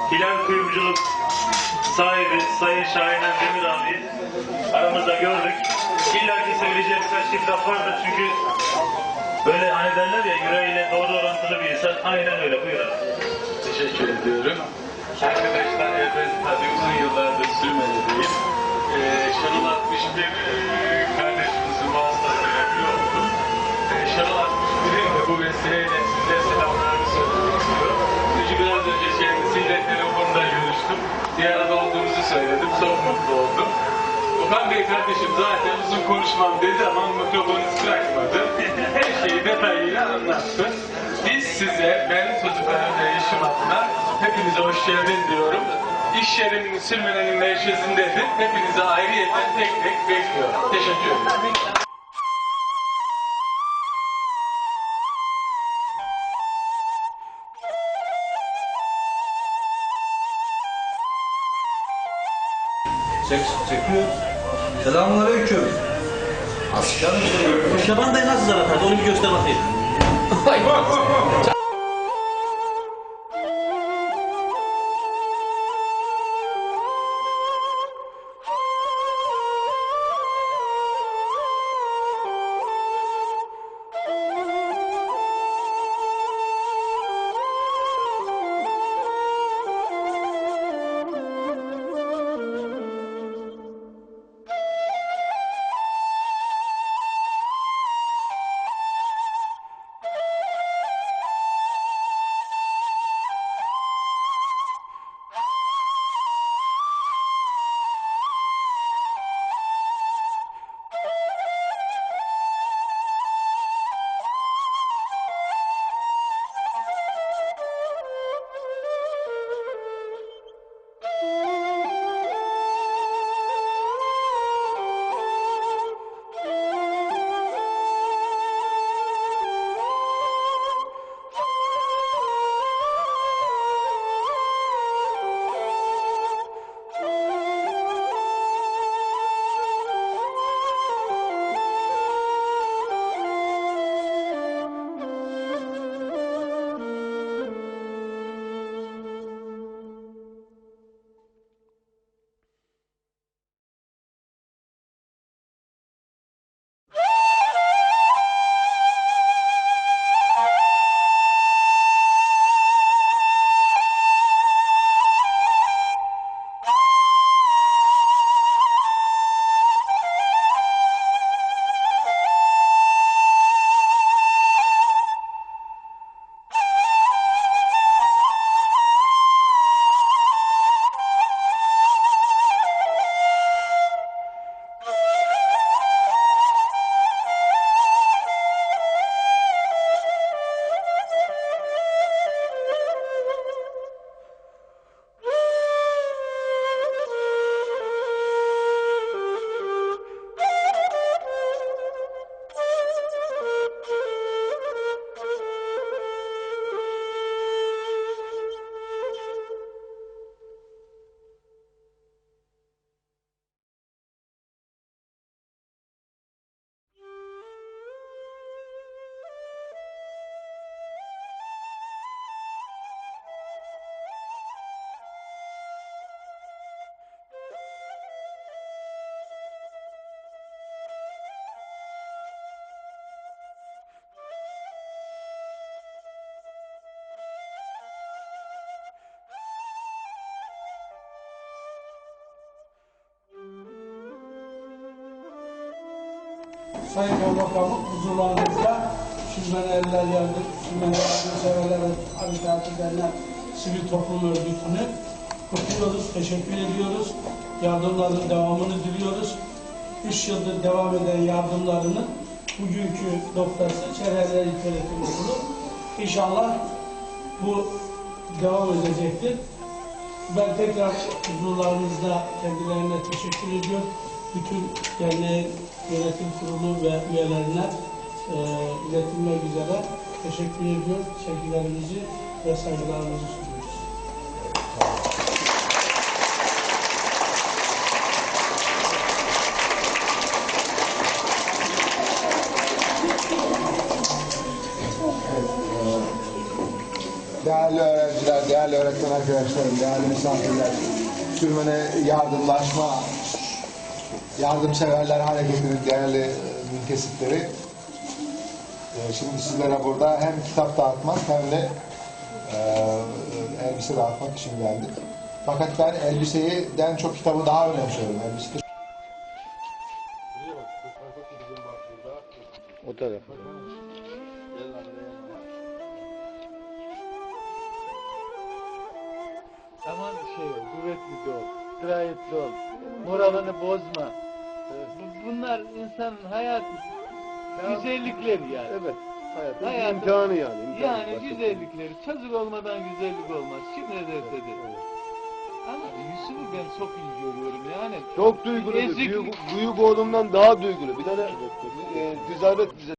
Hilal Kuyumculuk sahibi Sayın Şahinen Demir abi aramızda gördük. İlla ki söyleyeceğim birkaç çift laf vardır çünkü böyle hani derler ya yüreğiyle doğru orantılı bir insan. Aynen öyle buyurun. Teşekkür ediyorum. Arkadaşlar evet tabii uzun yıllardır sürmedeyim. Ee, Şenol 61 e, kardeşimizin vasıtasıyla bir oldu. Ee, Şenol 61'in de bu vesileyle size selamlarını söyledim. Çok mutlu oldum. Okan Bey kardeşim zaten uzun konuşmam dedi ama mikrofonu bırakmadı. Her şeyi detayıyla anlattı. Biz size, ben çocuklarım ve eşim adına hepinize hoş geldin diyorum. İş yerim sürmenenin mevşesindedir. Hepinize ayrıyeten tek tek bekliyorum. Teşekkür ederim. Çek, çekiyor. Selamünaleyküm. Aslanım benim. Şaban dayı nasıl zar atardı onu bir göster bakayım. Sayın Kaymakamım huzurlarınızda Sürmen Eller Yardım, Sürmen Yardım Severler Harekatı Dernek Sivil Toplum Örgütü'nü kutluyoruz, teşekkür ediyoruz. Yardımların devamını diliyoruz. Üç yıldır devam eden yardımlarının bugünkü noktası Çevreler İlköğretim Okulu. İnşallah bu devam edecektir. Ben tekrar huzurlarınızda kendilerine teşekkür ediyorum. Bütün derneğin yönetim kurulu ve üyelerine e, iletilmek üzere teşekkür ediyorum. Sevgilerimizi ve saygılarımızı sunuyoruz. Değerli öğrenciler, değerli öğretmen arkadaşlarım, değerli misafirler, sürmene yardımlaşma, yardımseverler hareketinin değerli e, müntesipleri. E, Şimdi sizlere burada hem kitap dağıtmak hem de e, elbise dağıtmak için geldik. Fakat ben elbiseyden çok kitabı daha önemsiyorum. Elbise o tarafa. Aman şey ol, kuvvetli ol, dirayetli ol, moralini bozma. Bu- Bunlar insanın hayat güzellikleri yani. Evet. Hayatın Hayatın- imtihanı yani. imtihanı. Yani Başka- güzellikleri. Çocuk olmadan güzellik olmaz. Kim ne derse de. Ama Yusuf'u ben çok iyi görüyorum yani. Çok duygulu. Ezik- Büyük, büyük oğlumdan daha duygulu. Bir tane e, ticaret bize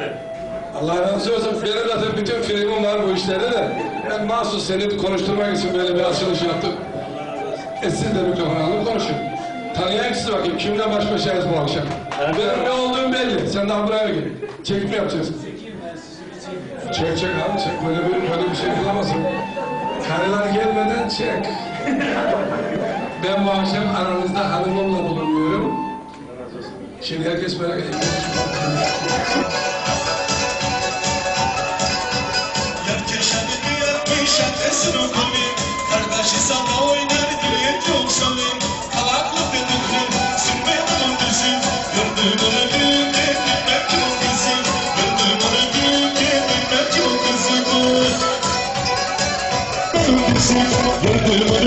sayesinde. Allah razı olsun. Benim zaten bütün filmim var bu işlerde de. Ben mahsus seni konuşturmak için böyle bir açılış yaptım. E siz de mikrofon alın konuşun. Tanıyan kişi bakayım. Kimle baş başayız bu akşam? Benim ne olduğum belli. Sen daha buraya gel. Çekim mi yapacaksın? Çek çek abi çek. Böyle bir, böyle bir şey bulamazsın. Karılar gelmeden çek. ben bu akşam aranızda hanımımla bulunuyorum. Şimdi herkes merak ediyor. Kardeşi sana oynar diye çok sanırım Kalaklı sürme onun düzü Gördüğüm onu gülke bilmek çok kızı Gördüğüm onu çok kızı Gördüğüm onu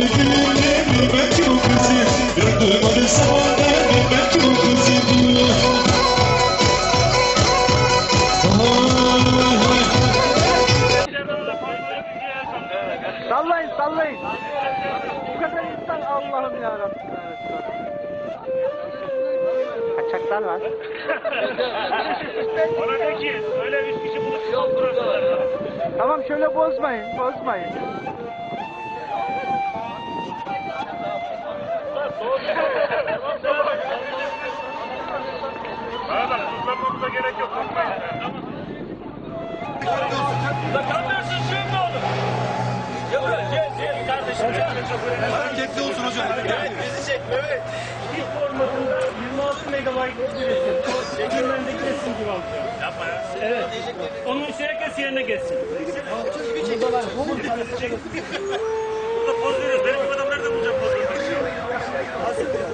Allah'ım yarabbim. Kaçaklar var. Ona de ki öyle üç kişi bulup yol bırakırlar. Tamam şöyle bozmayın, bozmayın. Bana bak tuzlanmamıza gerek yok. Korkmayın. Tam versin kardeşim. Hareketli olsun hocam. Evet bizi çek evet. İlk formatında 26 megabayt bir resim. Çekimlerindeki resim gibi alacağım. Yapma ya. Evet. Onun herkes yerine geçsin. Burada var. Burada poz veriyoruz. Benim bu adam nereden bulacağım poz için? Hazır ya.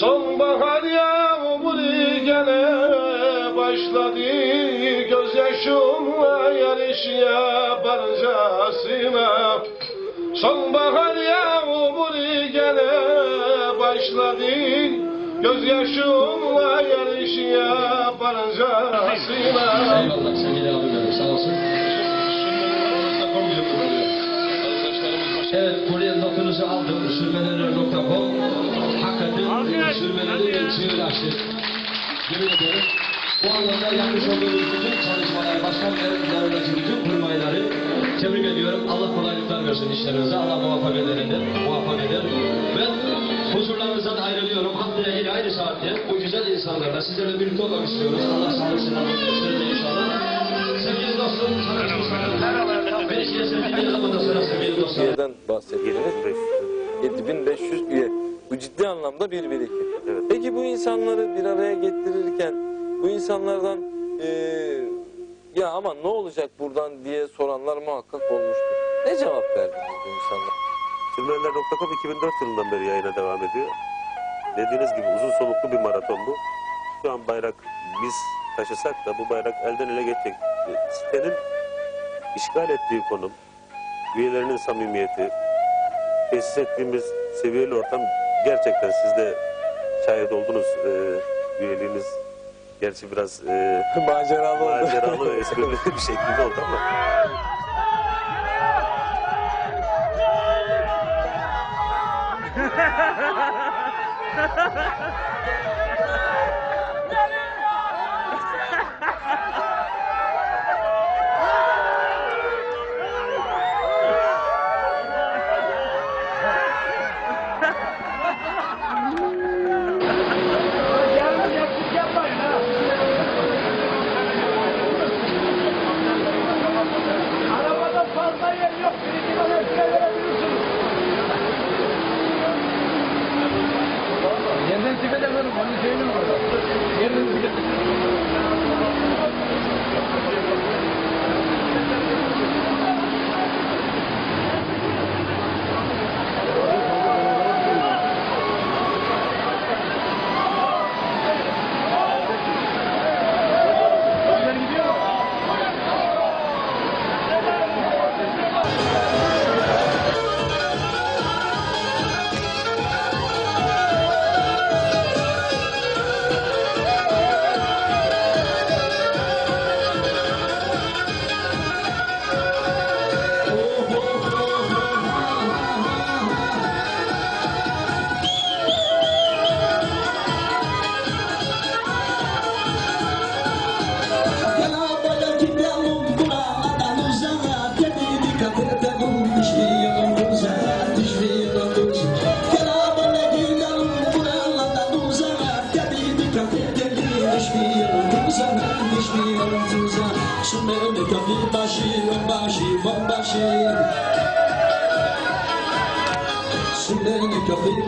Sonbahar yağmuru gene başladı Gözyaşımla yarış yaparcasına Sonbahar yağmuru gene başladı Gözyaşımla yarış yaparcasına Hakikaten sürmeleri ve çığır açtı. Yemin ederim. Bu anlamda yapmış olduğunuz bütün çalışmalar, başkan yardımcılarındaki bütün kurmayları tebrik ediyorum. Allah kolaylıklar versin işlerinize. Allah muvaffak eder, muvaffak eder. Ben huzurlarınızdan ayrılıyorum. Haftaya yine aynı saatte bu güzel insanlarla sizlerle birlikte olmak istiyoruz. Allah sağlık selamet versin inşallah. Sevgili dostum, tanışmışlar. Beni size sevgili ondan sonra sevgili dostum. bahsediyoruz. 7500 üye. Bu ciddi anlamda bir birikim. Peki bu insanları bir araya getirirken bu insanlardan eee, ya ama ne olacak buradan diye soranlar muhakkak olmuştur. Ne cevap verdiniz bu insanlar? Sürmenler.com 2004 yılından beri yayına devam ediyor. Dediğiniz gibi uzun soluklu bir maraton bu. Şu an bayrak biz taşısak da bu bayrak elden ele geçecek. E, Sitenin işgal ettiği konum, üyelerinin samimiyeti, tesis ettiğimiz seviyeli ortam gerçekten siz de şahit oldunuz. E, üyeliğiniz gerçi biraz e, Maceralı oldu. maceralı ve esprili bir şekilde oldu ama Arabada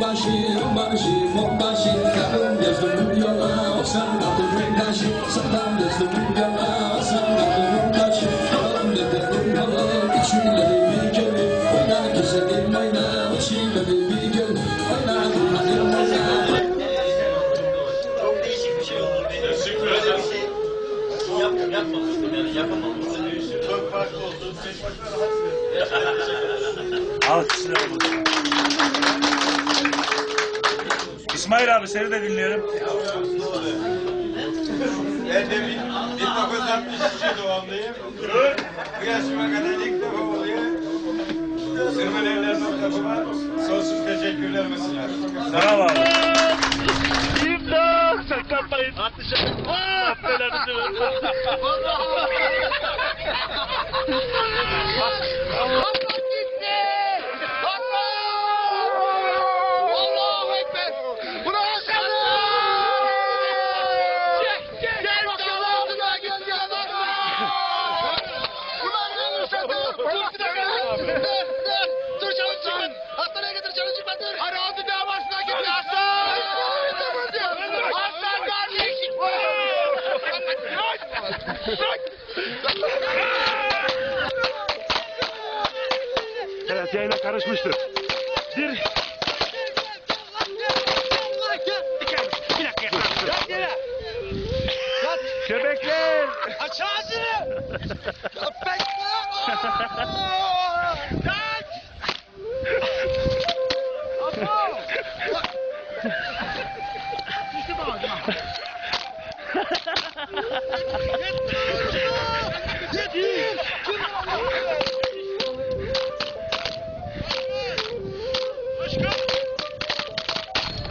Sürmeni köprü başı, onbaşı, onbaşı Kadın gözlümün yola, o sen kadının taşı Satan gözlümün yola, o sen kadının taşı Kadın dedenin yola, içileri bir gönül Oyna güzelim oyna, içileri bir gönül Oyna kullanım oyna Çok değişik bir şey olur benim. Teşekkür ederim. Yap, yapmamıştım yani yapamamıştım. Çok farklı oldu. Alkışlayalım. İsmail abi seni de dinliyorum. Ben de bir 1963 doğumluyum. Bu yaşıma kadar ilk defa oluyor. Sürmenevler.com'a sonsuz teşekkürlerimi sunarım. Bravo abi. İmdat! Saklanmayın. Atışa. Ah! Belanızı versin.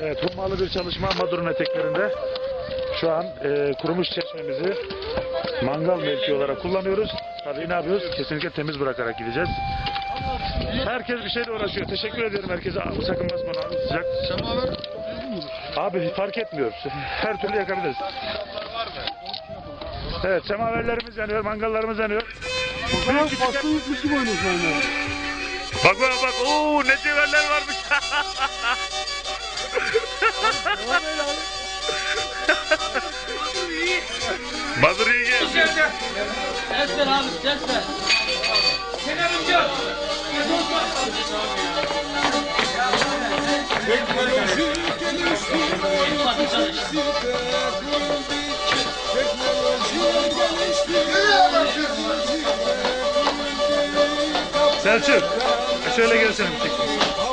Evet, hummalı bir çalışma Madur'un eteklerinde. Şu an e, kurumuş çeşmemizi mangal mevki olarak kullanıyoruz. Tabii ne yapıyoruz? Kesinlikle temiz bırakarak gideceğiz. Herkes bir şeyle uğraşıyor. Teşekkür ediyorum herkese. Abi, sakın basma abi sıcak. Abi fark etmiyor. Her türlü yakabiliriz. Evet semaverlerimiz yanıyor, mangallarımız yanıyor. Büyük küçük... Bak bak bak. Oo ne severler varmış. Mazur iyi gel. Ses ver abi ses ver. Selçuk. Şöyle gelsene bir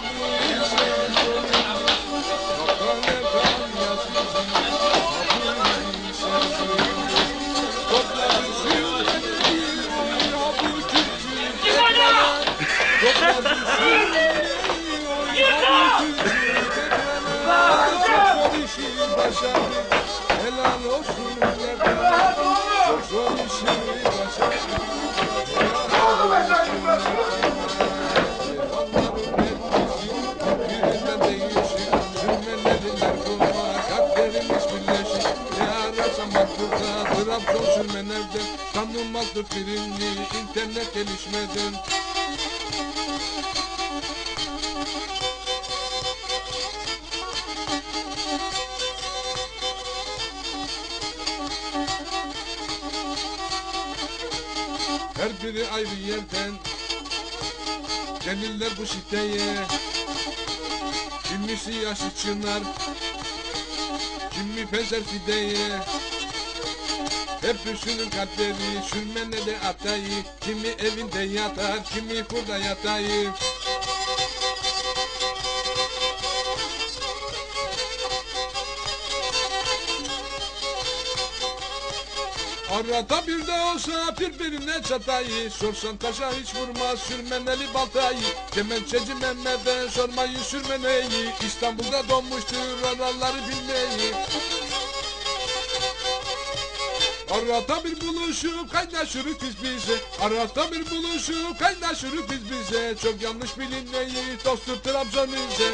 tek. Helal olsun Çok zor işi Ne ararsan bak burada Trabzon sürmenevde Tanınmazdır birini internet gelişmeden Biri ayrı yerden Gelirler bu siteye Kimisi yaşı çınar Kimi benzer fideye. Hep üçünün kalpleri Sürmene de atayı. Kimi evinde yatar Kimi burada yatayı Arada bir de olsa birbirine çatayı. Sorsan taşa hiç vurmaz sürmeneli baltayı. Kemençeci Mehmet'e sormayı sürmeneyi İstanbul'da donmuştur oraları bilmeyi. Arada bir buluşup kaynaşırız biz bize. Arada bir buluşup kaynaşırız biz bize. Çok yanlış bilinmeyi dosttur Trabzon bize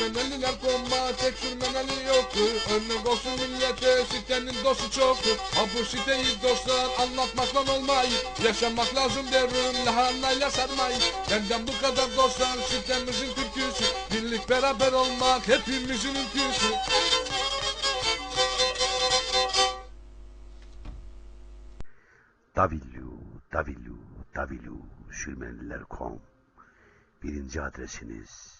Sürmeneliler konma tek sürmeneli yoktur Örnek olsun millete sitenin dostu çoktur Ha bu dostlar anlatmakla olmayı Yaşamak lazım derim lahanayla sarmayı. Benden bu kadar dostlar sitemizin türküsü. Birlik beraber olmak hepimizin ülküsü. Www.sürmeniler.com Birinci adresiniz